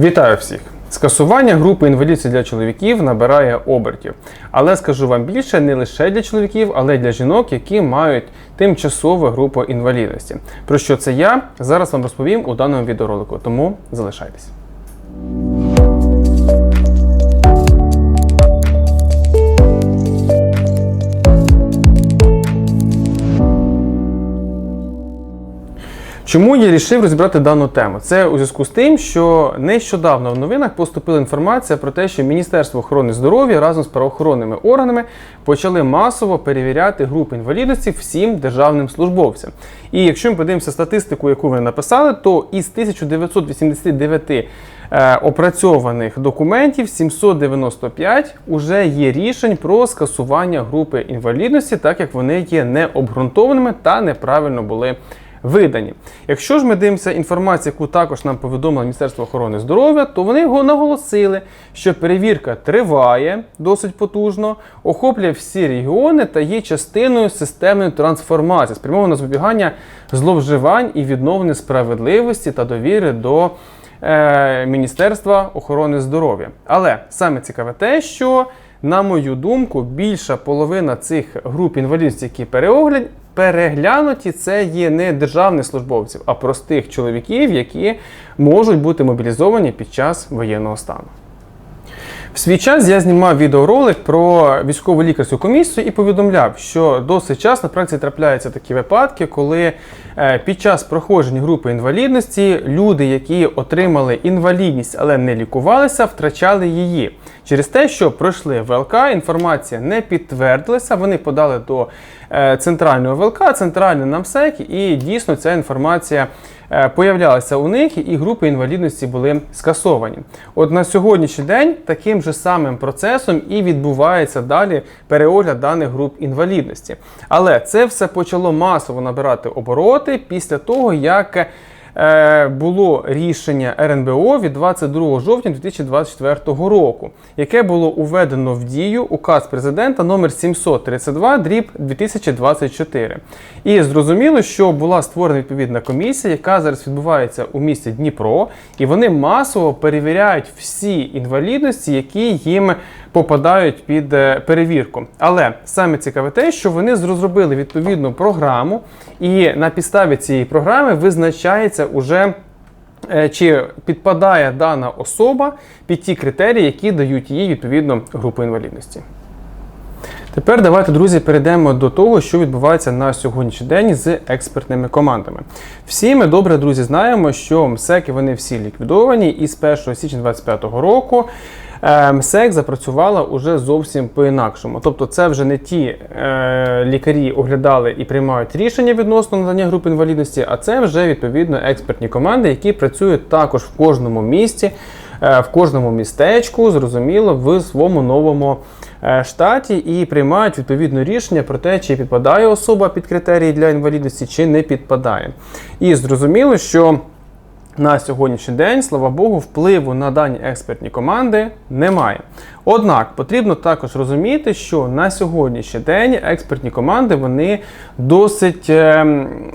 Вітаю всіх! Скасування групи інвалідності для чоловіків набирає обертів. Але скажу вам більше, не лише для чоловіків, але й для жінок, які мають тимчасову групу інвалідності. Про що це я зараз вам розповім у даному відеоролику, тому залишайтесь. Чому я вирішив розібрати дану тему? Це у зв'язку з тим, що нещодавно в новинах поступила інформація про те, що Міністерство охорони здоров'я разом з правоохоронними органами почали масово перевіряти групи інвалідності всім державним службовцям. І якщо ми подивимося статистику, яку ви написали, то із 1989 е, опрацьованих документів 795 уже є рішень про скасування групи інвалідності, так як вони є необґрунтованими та неправильно були видані. Якщо ж ми дивимося інформацію, яку також нам повідомило Міністерство охорони здоров'я, то вони його наголосили, що перевірка триває досить потужно, охоплює всі регіони та є частиною системної трансформації, спрямовано на запобігання зловживань і відновлення справедливості та довіри до е, Міністерства охорони здоров'я. Але саме цікаве те, що на мою думку, більша половина цих груп інвалідності, які переогляд, переглянуті, це є не державних службовців, а простих чоловіків, які можуть бути мобілізовані під час воєнного стану. В свій час я знімав відеоролик про військову лікарську комісію і повідомляв, що досить часто на практиці трапляються такі випадки, коли е, під час проходження групи інвалідності люди, які отримали інвалідність, але не лікувалися, втрачали її. Через те, що пройшли ВЛК, інформація не підтвердилася, вони подали до е, центрального ВЛК, центральний НАМСЕК, і дійсно ця інформація е, появлялася у них, і групи інвалідності були скасовані. От на сьогоднішній день таким же самим процесом і відбувається далі переогляд даних груп інвалідності. Але це все почало масово набирати обороти після того, як було рішення РНБО від 22 жовтня 2024 року, яке було уведено в дію указ президента номер 732 дріб 2024. І зрозуміло, що була створена відповідна комісія, яка зараз відбувається у місті Дніпро, і вони масово перевіряють всі інвалідності, які їм попадають під е, перевірку. Але саме цікаве те, що вони розробили відповідну програму, і на підставі цієї програми визначається уже. е, Чи підпадає дана особа під ті критерії, які дають їй відповідно групу інвалідності? Тепер давайте, друзі, перейдемо до того, що відбувається на сьогоднішній день з експертними командами. Всі ми добре, друзі, знаємо, що МСЕКи вони всі ліквідовані, і з 1 січня 2025 року МСЕК запрацювала уже зовсім по-інакшому. Тобто, це вже не ті е, лікарі оглядали і приймають рішення відносно надання групи інвалідності, а це вже відповідно експертні команди, які працюють також в кожному місті. е, В кожному містечку, зрозуміло, в своєму новому е, штаті і приймають відповідне рішення про те, чи підпадає особа під критерії для інвалідності, чи не підпадає. І зрозуміло, що на сьогоднішній день, слава Богу, впливу на дані експертні команди немає. Однак потрібно також розуміти, що на сьогоднішній день експертні команди вони досить е,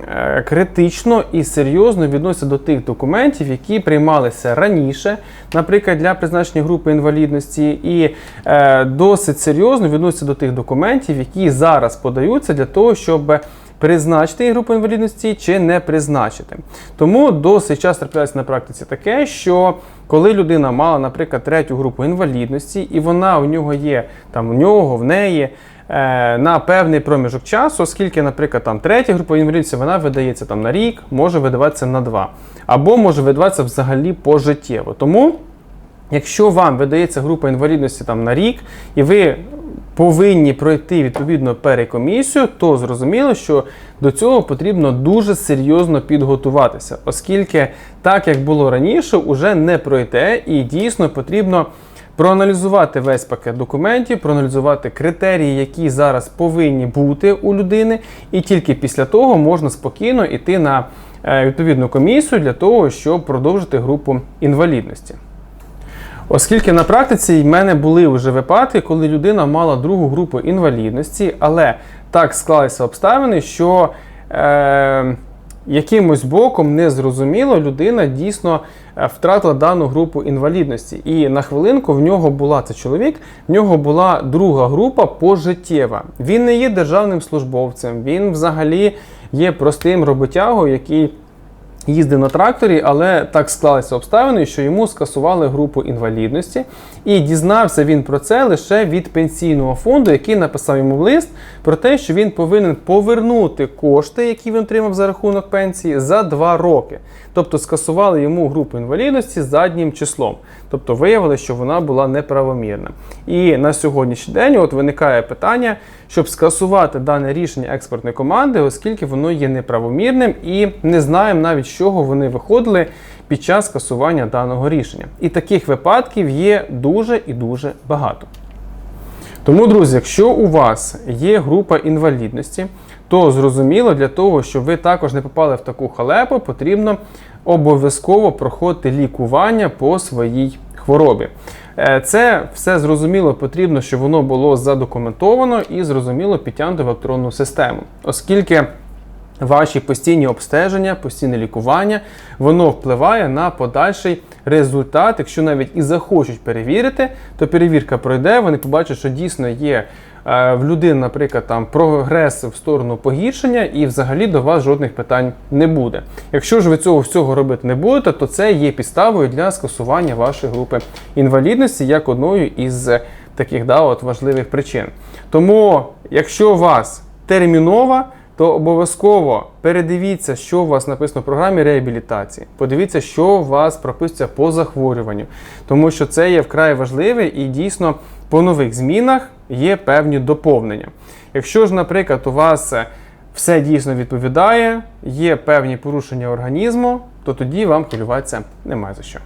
е, критично і серйозно відносяться до тих документів, які приймалися раніше, наприклад, для призначення групи інвалідності, і е, досить серйозно відносяться до тих документів, які зараз подаються для того, щоб призначити групу інвалідності чи не призначити. Тому досить часто трапляється на практиці таке, що коли людина мала, наприклад, третю групу інвалідності, і вона у нього є там в нього, в неї. е, На певний проміжок часу, оскільки, наприклад, там третя група інвалідності, вона видається там на рік, може видаватися на два, або може видаватися взагалі пожиттєво. Тому, якщо вам видається група інвалідності там на рік, і ви повинні пройти відповідно перекомісію, то зрозуміло, що до цього потрібно дуже серйозно підготуватися, оскільки так як було раніше, уже не пройде, і дійсно потрібно. Проаналізувати весь пакет документів, проаналізувати критерії, які зараз повинні бути у людини, і тільки після того можна спокійно йти на е, відповідну комісію для того, щоб продовжити групу інвалідності. Оскільки на практиці в мене були вже випадки, коли людина мала другу групу інвалідності, але так склалися обставини, що е, якимось боком незрозуміло людина дійсно е, втратила дану групу інвалідності. І на хвилинку в нього була це чоловік, в нього була друга група пожиттєва. Він не є державним службовцем, він взагалі є простим роботягою, який їздив на тракторі, але так склалися обставини, що йому скасували групу інвалідності, і дізнався він про це лише від пенсійного фонду, який написав йому лист про те, що він повинен повернути кошти, які він отримав за рахунок пенсії, за два роки. Тобто скасували йому групу інвалідності заднім числом. Тобто виявили, що вона була неправомірна. І на сьогоднішній день от виникає питання, щоб скасувати дане рішення експертної команди, оскільки воно є неправомірним і не знаємо навіть, з чого вони виходили під час скасування даного рішення. І таких випадків є дуже і дуже багато. Тому, друзі, якщо у вас є група інвалідності, то зрозуміло, для того, щоб ви також не попали в таку халепу, потрібно обов'язково проходити лікування по своїй хворобі. Е, Це все зрозуміло потрібно, щоб воно було задокументовано і зрозуміло підтягнуто в електронну систему, оскільки. Ваші постійні обстеження, постійне лікування, воно впливає на подальший результат. Якщо навіть і захочуть перевірити, то перевірка пройде, вони побачать, що дійсно є е, в людини, наприклад, там прогрес в сторону погіршення, і взагалі до вас жодних питань не буде. Якщо ж ви цього всього робити не будете, то це є підставою для скасування вашої групи інвалідності як одною із таких да, от важливих причин. Тому, якщо у вас термінова, то обов'язково передивіться, що у вас написано в програмі реабілітації. Подивіться, що у вас прописується по захворюванню, тому що це є вкрай важливе і дійсно по нових змінах є певні доповнення. Якщо ж, наприклад, у вас е, все дійсно відповідає, є певні порушення організму, то тоді вам хвилюватися немає за що.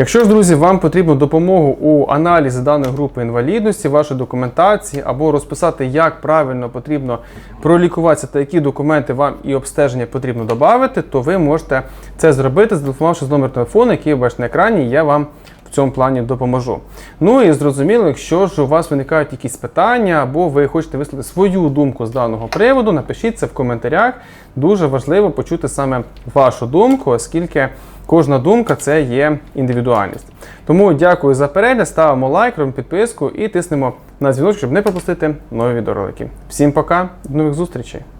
Якщо ж, друзі, вам потрібна допомога у аналізі даної групи інвалідності, вашої документації, або розписати, як правильно потрібно пролікуватися та які документи вам і обстеження потрібно додати, то ви можете це зробити, зателефонувавши з номер телефону, який ви бачите на екрані, я вам в цьому плані допоможу. Ну і зрозуміло, якщо ж у вас виникають якісь питання, або ви хочете висловити свою думку з даного приводу, напишіть це в коментарях. Дуже важливо почути саме вашу думку, оскільки кожна думка це є індивідуальність. Тому дякую за перегляд, ставимо лайк, робимо підписку і тиснемо на дзвіночок, щоб не пропустити нові відеоролики. Всім пока, до нових зустрічей!